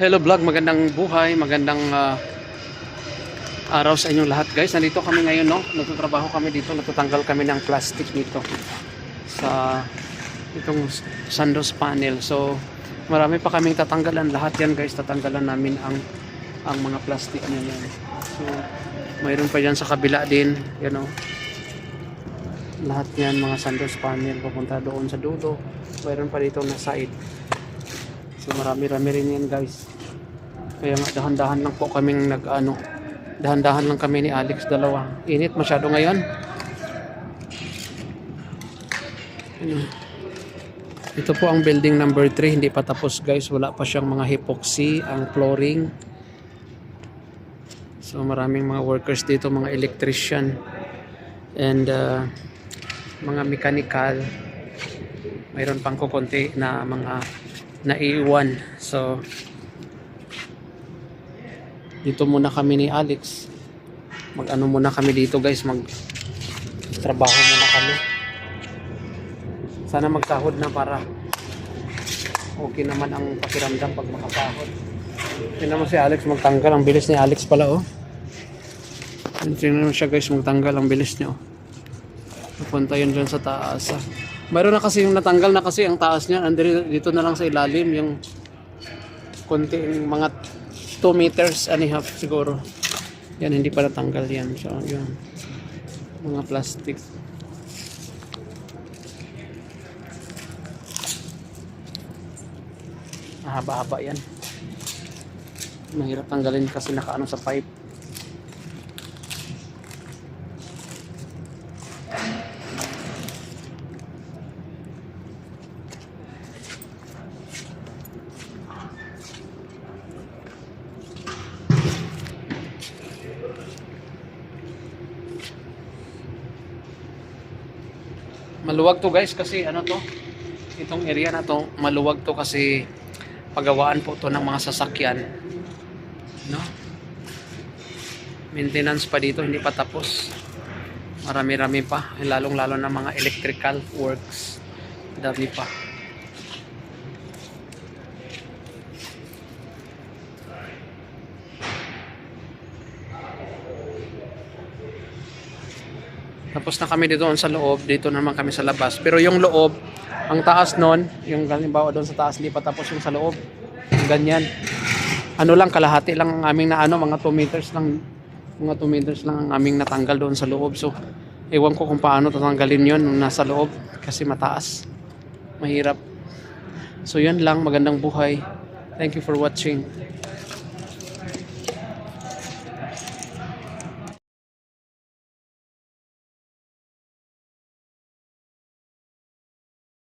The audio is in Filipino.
Hello vlog, magandang buhay, magandang ah, araw sa inyong lahat guys. Nandito kami ngayon no, nagtatrabaho kami dito, natatanggal kami ng plastic dito sa itong Sandos panel. So marami pa kaming tatanggalan lahat yan guys, tatanggalan namin ang ang mga plastic na. So mayroon pa yan sa kabila din, you know. Lahat yan mga Sandos panel papunta doon sa dulo. Mayroon pa dito na side. So marami-rami rin yan guys. Kaya nga dahan-dahan lang po kaming nag ano, dahan-dahan lang kami ni Alex dalawa. Init masyado ngayon. Ano. Ito po ang building number 3, hindi pa tapos guys, wala pa siyang mga epoxy, ang flooring. So maraming mga workers dito, mga electrician and uh, mga mechanical. Mayroon pang kukunti na mga naiiwan. So dito muna kami ni Alex. Mag-ano muna kami dito guys, mag trabaho muna kami. Sana magsahod na para okay naman ang pakiramdam pag makasahod. Tingnan mo si Alex magtanggal. Ang bilis ni Alex pala oh. Tingnan mo siya guys magtanggal. Ang bilis niya oh. Napunta yun dyan sa taas ah. Mayroon na kasi yung natanggal na kasi ang taas niya. Andito dito na lang sa ilalim yung konting mga 2 meters and a half siguro. Yan, hindi pa natanggal yan. So, yun. Mga plastic. Mahaba-haba yan. Mahirap tanggalin kasi nakaano sa pipe. Maluwag to guys kasi ano to, itong area na to, maluwag to kasi pagawaan po to ng mga sasakyan. No? Maintenance pa dito, hindi pa tapos. Marami-rami pa, lalong-lalo na mga electrical works. Dami pa. Tapos na kami dito sa loob, dito naman kami sa labas. Pero yung loob, ang taas nun, yung halimbawa doon sa taas, pa tapos yung sa loob. Yung ganyan. Ano lang, kalahati lang ang aming na ano, mga 2 meters lang, mga 2 meters lang ang aming natanggal doon sa loob. So, ewan ko kung paano tatanggalin yon nung nasa loob kasi mataas. Mahirap. So, yun lang. Magandang buhay. Thank you for watching.